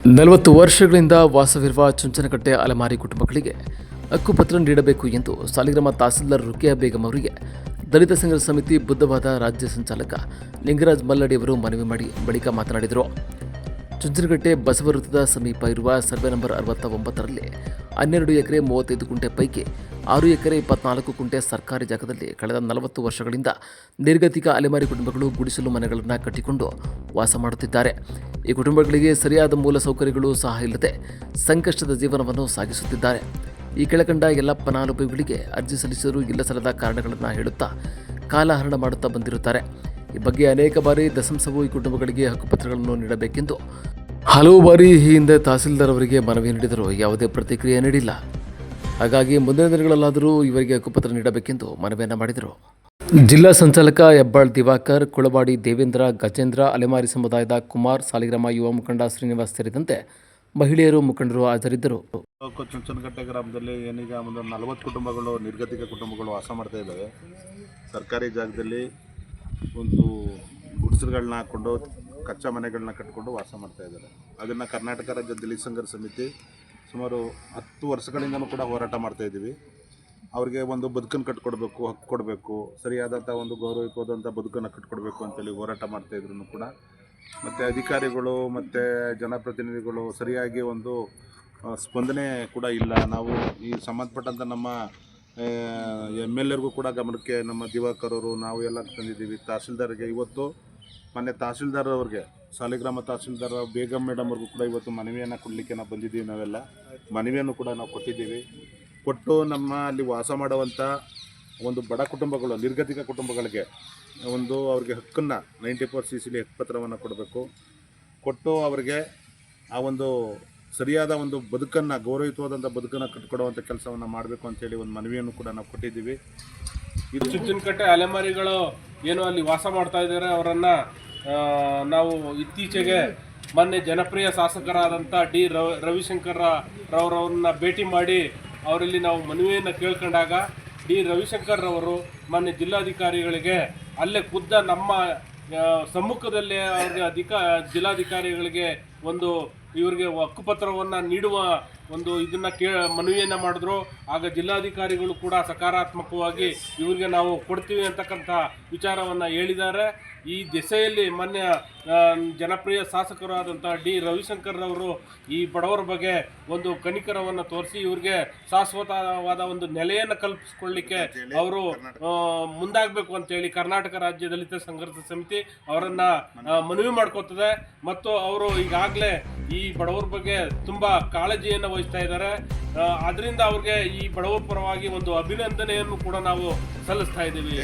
ನಲವತ್ತು ವರ್ಷಗಳಿಂದ ವಾಸವಿರುವ ಚುಂಚನಕಟ್ಟೆ ಅಲೆಮಾರಿ ಕುಟುಂಬಗಳಿಗೆ ಹಕ್ಕುಪತ್ರ ನೀಡಬೇಕು ಎಂದು ಸಾಲಿಗ್ರಾಮ ತಹಸೀಲ್ದಾರ್ ರುಕಿಯಾ ಬೇಗಂ ಅವರಿಗೆ ದಲಿತ ಸಂಘರ್ಷ ಸಮಿತಿ ಬುದ್ಧವಾದ ರಾಜ್ಯ ಸಂಚಾಲಕ ಲಿಂಗರಾಜ್ ಮಲ್ಲಡಿ ಅವರು ಮನವಿ ಮಾಡಿ ಬಳಿಕ ಮಾತನಾಡಿದರು. ಚುಂಚನಕಟ್ಟೆ ಬಸವ ವೃತ್ತದ ಸಮೀಪ ಇರುವ ಸರ್ವೆ ನಂಬರ್ ಅರವತ್ತ ಒಂಬತ್ತರಲ್ಲಿ ಹನ್ನೆರಡು ಎಕರೆ ಮೂವತ್ತೈದು ಕುಂಟೆ ಪೈಕಿ ಆರು ಎಕರೆ ಇಪ್ಪತ್ನಾಲ್ಕು ಕುಂಟೆ ಸರ್ಕಾರಿ ಜಾಗದಲ್ಲಿ ಕಳೆದ ನಲವತ್ತು ವರ್ಷಗಳಿಂದ ನಿರ್ಗತಿಕ ಅಲೆಮಾರಿ ಕುಟುಂಬಗಳು ಗುಡಿಸಲು ಮನೆಗಳನ್ನು ಕಟ್ಟಿಕೊಂಡು ವಾಸ ಮಾಡುತ್ತಿದ್ದಾರೆ. ಈ ಕುಟುಂಬಗಳಿಗೆ ಸರಿಯಾದ ಮೂಲ ಸೌಕರ್ಯಗಳು ಸಹ ಇಲ್ಲದೆ ಸಂಕಷ್ಟದ ಜೀವನವನ್ನು ಸಾಗಿಸುತ್ತಿದ್ದಾರೆ. ಈ ಕೆಳಕಂಡ ಎಲ್ಲ ಫಲಾನುಭವಿಗಳಿಗೆ ಅರ್ಜಿ ಸಲ್ಲಿಸಲು ಇಲ್ಲ ಸಲ್ಲದ ಕಾರಣಗಳನ್ನು ಹೇಳುತ್ತಾ ಕಾಲಹರಣ ಮಾಡುತ್ತಾ ಬಂದಿರುತ್ತಾರೆ. ಈ ಬಗ್ಗೆ ಅನೇಕ ಬಾರಿ ದಸಂಸವು ಈ ಕುಟುಂಬಗಳಿಗೆ ಹಕ್ಕುಪತ್ರಗಳನ್ನು ನೀಡಬೇಕೆಂದು ಹಲವು ಬಾರಿ ಈ ಹಿಂದೆ ತಹಸೀಲ್ದಾರ್ ಅವರಿಗೆ ಮನವಿ ನೀಡಿದರೂ ಯಾವುದೇ ಪ್ರತಿಕ್ರಿಯೆ ನೀಡಿಲ್ಲ. ಹಾಗಾಗಿ ಮುಂದಿನ ದಿನಗಳಲ್ಲಾದರೂ ಇವರಿಗೆ ಹಕ್ಕುಪತ್ರ ನೀಡಬೇಕೆಂದು ಮನವಿಯನ್ನು ಮಾಡಿದರು. ಜಿಲ್ಲಾ ಸಂಚಾಲಕ ಹೆಬ್ಬಾಳ್ ದಿವಾಕರ್, ಕುಳವಾಡಿ ದೇವೇಂದ್ರ, ಗಜೇಂದ್ರ, ಅಲೆಮಾರಿ ಸಮುದಾಯದ ಕುಮಾರ್ ಸಾಲಿಗ್ರಾಮ ಯುವ ಮುಖಂಡ ಶ್ರೀನಿವಾಸ್ ಸೇರಿದಂತೆ ಮಹಿಳೆಯರು ಮುಖಂಡರು ಹಾಜರಿದ್ದರು. ಚುಂಚನಗಟ್ಟೆ ಗ್ರಾಮದಲ್ಲಿ ಏನೀಗ ಒಂದು ನಲವತ್ತು ಕುಟುಂಬಗಳು, ನಿರ್ಗತಿಕ ಕುಟುಂಬಗಳು ವಾಸ ಮಾಡ್ತಾ ಇದ್ದಾವೆ. ಸರ್ಕಾರಿ ಜಾಗದಲ್ಲಿ ಒಂದು ಗುಡಿಸಲುಗಳನ್ನ ಹಾಕ್ಕೊಂಡು, ಕಚ್ಚಾ ಮನೆಗಳನ್ನ ಕಟ್ಕೊಂಡು ವಾಸ ಮಾಡ್ತಾ ಇದ್ದಾರೆ. ಅದನ್ನು ಕರ್ನಾಟಕ ರಾಜ್ಯ ದಲಿತ ಸಂಘರ್ಷ ಸಮಿತಿ ಸುಮಾರು ಹತ್ತು ವರ್ಷಗಳಿಂದಲೂ ಕೂಡ ಹೋರಾಟ ಮಾಡ್ತಾ ಇದ್ದೀವಿ. ಅವ್ರಿಗೆ ಒಂದು ಬದುಕನ್ನು ಕಟ್ಕೊಡ್ಬೇಕು ಹಕ್ಕು ಕೊಡಬೇಕು, ಸರಿಯಾದಂಥ ಒಂದು ಗೌರವಯುತವಾದಂಥ ಬದುಕನ್ನು ಕಟ್ಕೊಡ್ಬೇಕು ಅಂತೇಳಿ ಹೋರಾಟ ಮಾಡ್ತಾಯಿದ್ರು ಕೂಡ. ಮತ್ತು ಅಧಿಕಾರಿಗಳು ಮತ್ತು ಜನಪ್ರತಿನಿಧಿಗಳು ಸರಿಯಾಗಿ ಒಂದು ಸ್ಪಂದನೆ ಕೂಡ ಇಲ್ಲ. ನಾವು ಈ ಸಂಬಂಧಪಟ್ಟಂಥ ನಮ್ಮ ಎಂ ಎಲ್ ಎರ್ಗೂ ಕೂಡ ಗಮನಕ್ಕೆ ನಮ್ಮ ದಿವಾಕರವರು ನಾವು ಎಲ್ಲ ತಂದಿದ್ದೀವಿ. ತಹಸೀಲ್ದಾರ್ಗೆ ಇವತ್ತು, ಮೊನ್ನೆ ತಹಸೀಲ್ದಾರ್ ಅವ್ರಿಗೆ, ಸಾಲಿಗ್ರಾಮ ತಹಸೀಲ್ದಾರ್ ಬೇಗಂ ಮೇಡಮ್ ಅವ್ರಿಗೂ ಕೂಡ ಇವತ್ತು ಮನವಿಯನ್ನು ಕೊಡಲಿಕ್ಕೆ ನಾವು ಬಂದಿದ್ದೀವಿ ನಾವೆಲ್ಲ. ಮನವಿಯನ್ನು ಕೂಡ ನಾವು ಕೊಟ್ಟಿದ್ದೀವಿ. ಕೊಟ್ಟು ನಮ್ಮ ಅಲ್ಲಿ ವಾಸ ಮಾಡುವಂಥ ಒಂದು ಬಡ ಕುಟುಂಬಗಳು, ನಿರ್ಗತಿಕ ಕುಟುಂಬಗಳಿಗೆ ಒಂದು ಅವ್ರಿಗೆ ಹಕ್ಕನ್ನು ನೈಂಟಿ ಫೋರ್ ಸಿ ಸಿಲಿ ಹಕ್ಕುಪತ್ರವನ್ನು ಕೊಡಬೇಕು. ಕೊಟ್ಟು ಅವರಿಗೆ ಆ ಒಂದು ಸರಿಯಾದ ಒಂದು ಬದುಕನ್ನು ಗೌರವಯುತವಾದಂಥ ಬದುಕನ್ನು ಕಟ್ಕೊಡುವಂಥ ಕೆಲಸವನ್ನು ಮಾಡಬೇಕು ಅಂತೇಳಿ ಒಂದು ಮನವಿಯನ್ನು ಕೂಡ ನಾವು ಕೊಟ್ಟಿದ್ದೀವಿ. ಇದು ಕಟ್ಟೆ ಅಲೆಮಾರಿಗಳು ಏನು ಅಲ್ಲಿ ವಾಸ ಮಾಡ್ತಾ ಇದ್ದಾರೆ, ಅವರನ್ನು ನಾವು ಇತ್ತೀಚೆಗೆ ಮೊನ್ನೆ ಜನಪ್ರಿಯ ಶಾಸಕರಾದಂಥ ಡಿ ರವಿ, ರವಿಶಂಕರ ರವರವ್ರನ್ನ ಭೇಟಿ ಮಾಡಿ ಅವರಲ್ಲಿ ನಾವು ಮನವಿಯನ್ನು ಕೇಳ್ಕೊಂಡಾಗ ಡಿ. ರವಿಶಂಕರ್ ರವರು ಮೊನ್ನೆ ಜಿಲ್ಲಾಧಿಕಾರಿಗಳಿಗೆ ಅಲ್ಲೇ ಖುದ್ದ ನಮ್ಮ ಸಮ್ಮುಖದಲ್ಲೇ ಅವ್ರಿಗೆ ಅಧಿಕ, ಜಿಲ್ಲಾಧಿಕಾರಿಗಳಿಗೆ ಒಂದು ಇವರಿಗೆ ಹಕ್ಕುಪತ್ರವನ್ನು ನೀಡುವ ಒಂದು ಇದನ್ನ ಕೇ, ಮನವಿಯನ್ನು ಮಾಡಿದ್ರು. ಆಗ ಜಿಲ್ಲಾಧಿಕಾರಿಗಳು ಕೂಡ ಸಕಾರಾತ್ಮಕವಾಗಿ ಇವರಿಗೆ ನಾವು ಕೊಡ್ತೀವಿ ಅಂತಕ್ಕಂಥ ವಿಚಾರವನ್ನು ಹೇಳಿದ್ದಾರೆ. ಈ ದಿಸೆಯಲ್ಲಿ ಮೊನ್ನೆ ಜನಪ್ರಿಯ ಶಾಸಕರಾದಂಥ ಡಿ. ರವಿಶಂಕರ್ ಅವರು ಈ ಬಡವರ ಬಗ್ಗೆ ಒಂದು ಕಣಿಕರವನ್ನು ತೋರಿಸಿ ಇವರಿಗೆ ಶಾಶ್ವತವಾದ ಒಂದು ನೆಲೆಯನ್ನು ಕಲ್ಪಿಸ್ಕೊಳ್ಳಿಕ್ಕೆ ಅವರು ಮುಂದಾಗಬೇಕು ಅಂತೇಳಿ ಕರ್ನಾಟಕ ರಾಜ್ಯ ದಲಿತ ಸಂಘರ್ಷ ಸಮಿತಿ ಅವರನ್ನು ಮನವಿ ಮಾಡ್ಕೋತದೆ. ಮತ್ತು ಅವರು ಈಗಾಗಲೇ ಈ ಬಡವರ ಬಗ್ಗೆ ತುಂಬಾ ಕಾಳಜಿಯನ್ನು ವಹಿಸ್ತಾ ಇದ್ದಾರೆ. ಅದರಿಂದ ಅವ್ರಿಗೆ ಈ ಬಡವರ ಪರವಾಗಿ ಒಂದು ಅಭಿನಂದನೆಯನ್ನು ಕೂಡ ನಾವು ಸಲ್ಲಿಸ್ತಾ ಇದ್ದೀವಿ.